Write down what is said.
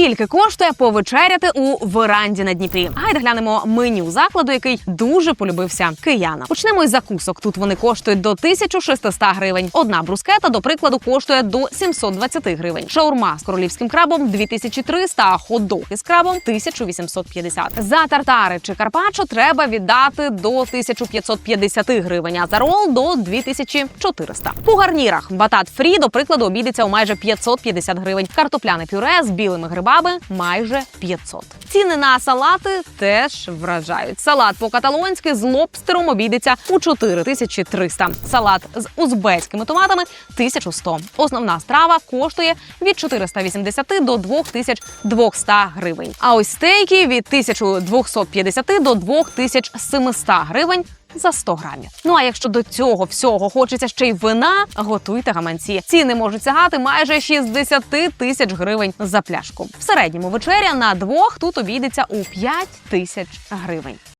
Скільки коштує повечеряти у веранді на Дніпрі? Гайда глянемо меню закладу, який дуже полюбився киянам. Почнемо із закусок. Тут вони коштують до 1600 гривень. Одна брускета, до прикладу, коштує до 720 гривень. Шаурма з королівським крабом 2300, а хот-дог із крабом 1850. За тартари чи карпаччо треба віддати до 1550 гривень, а за рол до 2400. По гарнірах батат фрі, до прикладу, обійдеться у майже 550 гривень. Картопляне пюре з білими грибами майже 500. Ціни на салати теж вражають. Салат по-каталонськи з лобстером обійдеться у 4300. Салат з узбецькими томатами 1100. Основна страва коштує від 480 до 2200 гривень. А ось стейки від 1250 до 2700 гривень. За 100 грамів. Ну а якщо до цього всього хочеться ще й вина, готуйте гаманці. Ціни можуть сягати майже 60 тисяч гривень за пляшку. В середньому вечеря на двох тут обійдеться у 5 тисяч гривень.